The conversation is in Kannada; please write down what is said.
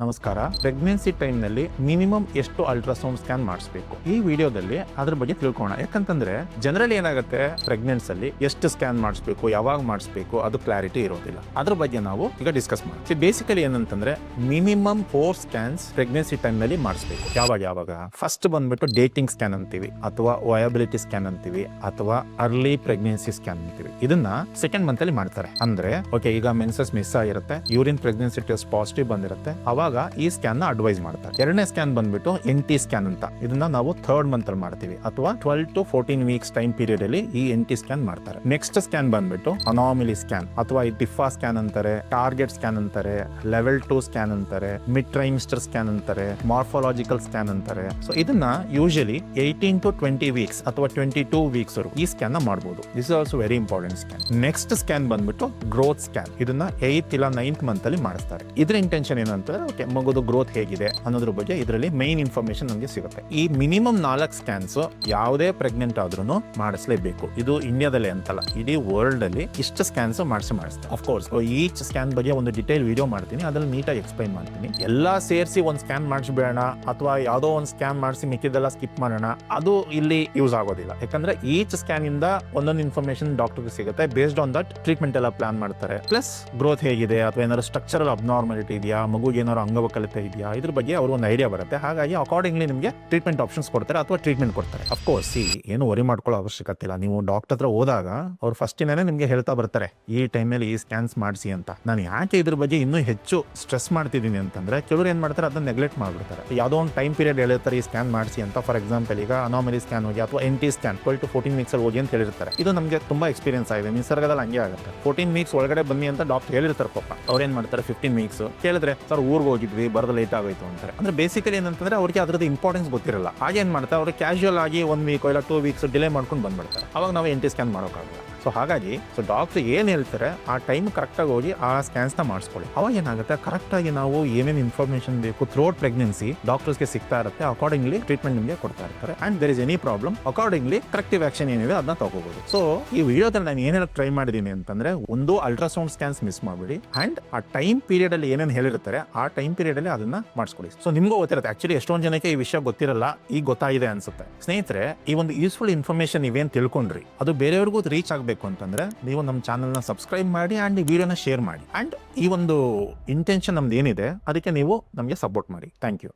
ನಮಸ್ಕಾರ. ಪ್ರೆಗ್ನೆನ್ಸಿ ಟೈಮ್ನಲ್ಲಿ ಮಿನಿಮಮ್ ಎಷ್ಟು ಅಲ್ಟ್ರಾಸೌಂಡ್ ಸ್ಕ್ಯಾನ್ ಮಾಡಿಸ್ಬೇಕು? ಈ ವಿಡಿಯೋದಲ್ಲಿ ಅದ್ರ ಬಗ್ಗೆ ತಿಳ್ಕೋಣ ಯಾಕಂತಂದ್ರೆ ಜನರಲಿ ಏನಾಗುತ್ತೆ ಪ್ರೆಗ್ನೆನ್ಸ್ ಅಲ್ಲಿ ಎಷ್ಟು ಸ್ಕ್ಯಾನ್ ಮಾಡಿಸ್ಬೇಕು, ಯಾವಾಗ ಮಾಡಿಸ್ಬೇಕು, ಅದು ಕ್ಲಾರಿಟಿ ಇರೋದಿಲ್ಲ. ಅದ್ರ ಬಗ್ಗೆ ನಾವು ಈಗ ಡಿಸ್ಕಸ್ ಮಾಡ್ತೀವಿ ಬೇಸಿಕಲಿ ಏನಂತಂದ್ರೆ ಮಿನಿಮಮ್ ಫೋರ್ ಸ್ಕ್ಯಾನ್ಸ್ ಪ್ರೆಗ್ನೆನ್ಸಿ ಟೈಮ್ನಲ್ಲಿ ಮಾಡಿಸ್ಬೇಕು. ಯಾವಾಗ ಯಾವಾಗ? ಫಸ್ಟ್ ಬಂದ್ಬಿಟ್ಟು ಡೇಟಿಂಗ್ ಸ್ಕ್ಯಾನ್ ಅಂತೀವಿ, ಅಥವಾ ವಯಬಿಲಿಟಿ ಸ್ಕ್ಯಾನ್ ಅಂತೀವಿ, ಅಥವಾ ಅರ್ಲಿ ಪ್ರೆಗ್ನೆನ್ಸಿ ಸ್ಕ್ಯಾನ್ ಅಂತೀವಿ. ಇದನ್ನ ಸೆಕೆಂಡ್ ಮಂತ್ ಅಲ್ಲಿ ಮಾಡ್ತಾರೆ. ಅಂದ್ರೆ, ಓಕೆ, ಈಗ ಮೆನ್ಸಸ್ ಮಿಸ್ ಆಗಿರುತ್ತೆ, ಯೂರಿನ್ ಪ್ರೆಗ್ನೆನ್ಸಿ ಟೆಸ್ಟ್ ಪಾಸಿಟಿವ್ ಬಂದಿರುತ್ತೆ, ಅವಾಗ ಈ ಸ್ಕ್ಯಾನ್ನ ಅಡ್ವೈಸ್ ಮಾಡ್ತಾರೆ. ಎರಡನೇ ಸ್ಕ್ಯಾನ್ ಬಂದ್ಬಿಟ್ಟು ಎನ್ ಟಿ ಸ್ಕ್ಯಾನ್ ಅಂತ. ಇದನ್ನ ನಾವು ಥರ್ಡ್ ಮಂತ್ ಅಲ್ಲಿ ಮಾಡ್ತೀವಿ. ಅಥವಾ twelve to fourteen weeks time period ಅಲ್ಲಿ ಈ ಎನ್ ಟಿ ಸ್ಕ್ಯಾನ್ ಮಾಡ್ತಾರೆ. ನೆಕ್ಸ್ಟ್ ಸ್ಕ್ಯಾನ್ ಬಂದ್ಬಿಟ್ಟು ಅನಾಮಿಲಿ ಸ್ಕ್ಯಾನ್ ಅಥವಾ ಈ ಟಿಫಾ ಸ್ಕ್ಯಾನ್ ಅಂತಾರೆ ಟಾರ್ಗೆಟ್ ಸ್ಕ್ಯಾನ್ ಅಂತಾರೆ ಲೆವೆಲ್ ಟು ಸ್ಕ್ಯಾನ್ ಅಂತಾರೆ ಮಿಡ್ ಟ್ರೈಮಿಸ್ಟರ್ ಸ್ಕ್ಯಾನ್ ಅಂತಾರೆ ಮಾರ್ಫಾಲಜಿಕಲ್ ಸ್ಕ್ಯಾನ್ ಅಂತಾರೆ. ಸೊ ಇದನ್ನ usually eighteen to twenty weeks ಅಥವಾ ಟ್ವೆಂಟಿ ಟೂ ವೀಕ್ಸ್ ಈ ಸ್ಕ್ಯಾನ್ ಮಾಡಬಹುದು this also very important scan next scan ಬಂದ್ಬಿಟ್ಟು ಗ್ರೋತ್ ಸ್ಕ್ಯಾನ್ ಇದನ್ನ ಏತ್ ಇಲ್ಲ ನೈನ್ತ್ ಮಂತ್ ಅಲ್ಲಿ ಮಾಡಿಸ್ತಾರೆ. ಇದ್ರ ಇಂಟೆನ್ಷನ್ ಏನಂತಂದ್ರೆ ಮಗುದು ಗ್ರೋತ್ ಹೇಗಿದೆ ಅನ್ನೋದ್ರ ಬಗ್ಗೆ ಇದರಲ್ಲಿ ಮೈನ್ ಇನ್ಫಾರ್ಮೇಶನ್ ನಮಗೆ ಸಿಗುತ್ತೆ. ಈ ಮಿನಿಮಮ್ ನಾಲ್ಕು ಸ್ಕ್ಯಾನ್ಸ್ ಯಾವುದೇ ಪ್ರೆಗ್ನೆಂಟ್ ಆದ್ರೂ ಮಾಡಿಸ್ಲೇಬೇಕು. ಇದು ಇಂಡಿಯಾದಲ್ಲೇ ಅಂತಲ್ಲ, ಇಡೀ ವರ್ಲ್ಡ್ ಅಲ್ಲಿ ಇಷ್ಟು ಸ್ಕ್ಯಾನ್ಸ್ ಮಾಡಿಸಿ ಮಾಡಿಸ್ತಾರೆ. ಅಫ್ಕೋರ್ಸ್ ಈಚ್ ಸ್ಕ್ಯಾನ್ ಬಗ್ಗೆ ಒಂದು ಡಿಟೇಲ್ ವಿಡಿಯೋ ಮಾಡ್ತೀನಿ, ಅದ್ರಲ್ಲಿ ನೀಟಾಗಿ ಎಕ್ಸ್ಪ್ಲೈನ್ ಮಾಡ್ತೀನಿ. ಎಲ್ಲಾ ಸೇರಿಸಿ ಒಂದು ಸ್ಕ್ಯಾನ್ ಮಾಡಿಸ್ಬೇಡ ಅಥವಾ ಯಾವುದೋ ಒಂದು ಸ್ಕ್ಯಾನ್ ಮಾಡಿಸಿ ಮಿಕ್ಕಿದೆಲ್ಲ ಸ್ಕಿಪ್ ಮಾಡೋಣ, ಅದು ಇಲ್ಲಿ ಯೂಸ್ ಆಗೋದಿಲ್ಲ. ಯಾಕಂದ್ರೆ ಈಚ್ ಸ್ಕ್ಯಾನ್ ಇಂದ ಒಂದೊಂದು ಇನ್ಫಾರ್ಮೇಶನ್ ಡಾಕ್ಟರ್ಗೆ ಸಿಗುತ್ತೆ ಬೇಸ್ಡ್ ಆನ್ ದಟ್ ಟ್ರೀಟ್ಮೆಂಟ್ ಎಲ್ಲ ಪ್ಲಾನ್ ಮಾಡ್ತಾರೆ. ಪ್ಲಸ್ ಗ್ರೋತ್ ಹೇಗಿದೆ, ಅಥವಾ ಏನಾದ್ರು ಸ್ಟ್ರಕ್ಚರಲ್ ಅಬ್ನಾರ್ಮಾಲಿಟಿ ಇದೆಯಾ, ಮಗುಗೆ ಏನಾದ್ರು ಅಂಗವೈಕಲ್ಯತೆ ಇದೆಯಾ? ಇದ್ರ ಬಗ್ಗೆ ಅವರು ಒಂದು ಐಡಿಯಾ ಬರುತ್ತೆ. ಹಾಗಾಗಿ ಅಕಾರ್ಡಿಂಗ್ಲಿ ನಿಮಗೆ ಟ್ರೀಟ್ಮೆಂಟ್ ಆಪ್ಷನ್ಸ್ ಕೊಡ್ತಾರೆ ಅಥವಾ ಟ್ರೀಟ್ಮೆಂಟ್ ಕೊಡ್ತಾರೆ. ಅಫ್ಕೋರ್ಸ್ ಏನು ವರಿ ಮಾಡ್ಕೊಳ್ಳೋ ಅವಶ್ಯಕತೆ ಇಲ್ಲ. ನೀವು ಡಾಕ್ಟರ್ ಹತ್ರ ಹೋದಾಗ ಅವ್ರು ಫಸ್ಟಿನೇ ನಿಮಗೆ ಹೇಳ್ತಾ ಬರ್ತಾರೆ, ಈ ಟೈಮಲ್ಲಿ ಈ ಸ್ಕ್ಯಾನ್ಸ್ ಮಾಡಿಸಿ ಅಂತ. ನಾನು ಯಾಕೆ ಇದ್ರ ಬಗ್ಗೆ ಇನ್ನೂ ಹೆಚ್ಚು ಸ್ಟ್ರೆಸ್ ಮಾಡ್ತಿದ್ದೀನಿ ಅಂತಂದ್ರೆ, ಕೆಲವರು ಏನ್ ಮಾಡ್ತಾರೆ, ಅದನ್ನ ನೆಗ್ಲೆಕ್ಟ್ ಮಾಡ್ಬಿಡ್ತಾರೆ. ಯಾವುದೋ ಒಂದು ಟೈಮ್ ಪೀರಿಯಡ್ ಹೇಳಿರ್ತಾರೆ, ಈ ಸ್ಕ್ಯಾನ್ ಮಾಡಿಸಿ ಅಂತ. ಫಾರ್ ಎಕ್ಸಾಂಪಲ್ ಈಗ ಅನಾಮಲಿ ಸ್ಕ್ಯಾನ್ ಹೋಗಿ ಅಥವಾ N T scan twelve to fourteen weeks ಹೋಗಿ ಅಂತ ಹೇಳಿರ್ತಾರೆ. ಇದು ನಮಗೆ ತುಂಬಾ ಎಕ್ಸ್ಪೀರಿಯನ್ಸ್ ಆಗಿದೆ. ನಿಸರ್ಗದಲ್ಲಿ ಹಂಗೆ ಆಗುತ್ತೆ. ಫೋರ್ಟೀನ್ ವೀಕ್ಸ್ ಒಳಗಡೆ ಬನ್ನಿ ಅಂತ ಡಾಕ್ಟರ್ ಹೇಳಿರ್ತಾರೆ ಪಾಪ. ಅವ್ರೇನ್ ಮಾಡ್ತಾರೆ ಫಿಫ್ಟೀನ್ ವೀಕ್ಸ್ ಕೇಳಿದ್ರೆ, ಸರ್, ಊರಿಗೆ ಹೋಗಿದ್ವಿ, ಬರೋದು ಲೇಟ್ ಆಗೋಯ್ತು ಅಂತಾರೆ. ಅಂದರೆ ಬೇಸಿಕಲಿ ಏನಂತಂದ್ರೆ ಅವ್ರಿಗೆ ಅದ್ರದ್ದು ಇಂಪಾರ್ಟೆನ್ಸ್ ಗೊತ್ತಿರಲ್ಲ. ಹಾಗೇನು ಮಾಡ್ತಾರೆ ಅವ್ರಿಗೆ ಕ್ಯಾಶುವಲ್ ಆಗಿ ಒನ್ ವೀಕ್ ಇಲ್ಲ ಟೂ ವೀಕ್ಸ್ ಡಿಲೇ ಮಾಡ್ಕೊಂಡು ಬಂದ್ಬಿಡ್ತಾರೆ. ಅವಾಗ ನಾವು ಎನ್ ಟಿ ಸ್ಕ್ಯಾನ್ ಮಾಡೋಕ್ಕಾಗಲ್ಲ. ಸೊ ಹಾಗಾಗಿ ಸೊ ಡಾಕ್ಟರ್ ಏನು ಹೇಳ್ತಾರೆ, ಆ ಟೈಮ್ ಕರೆಕ್ಟಾಗಿ ಹೋಗಿ ಆ ಸ್ಕ್ಯಾನ್ಸ್ನ ಮಾಡಿಸ್ಕೊಳ್ಳಿ. ಅವಾಗ ಏನಾಗುತ್ತೆ? ಕರೆಕ್ಟಾಗಿ ನಾವು ಏನೇನು ಇನ್ಫಾರ್ಮೇಷನ್ ಬೇಕು ಥ್ರೋಟ್ ಪ್ರೆಗ್ನೆನ್ಸಿ ಡಾಕ್ಟರ್ಸ್ಗೆ ಸಿಗ್ತಾ ಇರುತ್ತೆ ಅಕಾರ್ಡಿಂಗ್ಲಿ ಟ್ರೀಟ್ಮೆಂಟ್ ನಿಮಗೆ ಕೊಡ್ತಾ ಇರ್ತಾರೆ. And there is any problem accordingly corrective action ಏನಿದೆ ಅದನ್ನ ತಗೋಬಹುದು ಸೊ ಈ ವಿಡಿಯೋದಲ್ಲಿ ನಾನು ಏನೇನು ಟ್ರೈ ಮಾಡಿದ್ದೀನಿ ಅಂತಂದ್ರೆ, ಒಂದು ಅಲ್ಟ್ರಾಸೌಂಡ್ ಸ್ಕ್ಯಾನ್ಸ್ ಮಿಸ್ ಮಾಡಬೇಡಿ. ಅಂಡ್ ಆ ಟೈಮ್ ಪೀರಿಯಡ್ ಅಲ್ಲಿ ಏನೇನು ಹೇಳಿರ್ತಾರೆ, ಆ ಟೈಮ್ ಪೀರಿಯಡ್ ಅಲ್ಲಿ ಅದನ್ನ ಮಾಡಿಸ್ಕೊಳ್ಳಿ. ಸೊ ನಿಮ್ಗೂ ಗೊತ್ತಿರುತ್ತೆ. ಆಕ್ಚುಲಿ ಎಷ್ಟೊಂದು ಜನಕ್ಕೆ ಈ ವಿಷಯ ಗೊತ್ತಿರಲ್ಲ. ಈಗ ಗೊತ್ತಾಗಿದೆ ಅನ್ಸುತ್ತೆ. ಸ್ನೇಹಿತರೆ, ಈ ಒಂದು ಯೂಸ್ಫುಲ್ ಇನ್ಫಾರ್ಮೇಶನ್ ಇವೇನು ತಿಳ್ಕೊಂಡ್ರಿ, ಅದು ಬೇರೆಯವ್ರಿಗೂ ರೀಚ್ ಆಗಬೇಕು. ಅಂತಂದ್ರೆ ನೀವು ನಮ್ಮ ಚಾನಲ್ನ ಸಬ್ಸ್ಕ್ರೈಬ್ ಮಾಡಿ ಅಂಡ್ ಈ ವಿಡಿಯೋನ ಶೇರ್ ಮಾಡಿ. ಅಂಡ್ ಈ ಒಂದು ಇಂಟೆನ್ಷನ್ ನಮ್ದು ಏನಿದೆ, ಅದಕ್ಕೆ ನೀವು ನಮಗೆ ಸಪೋರ್ಟ್ ಮಾಡಿ. Thank you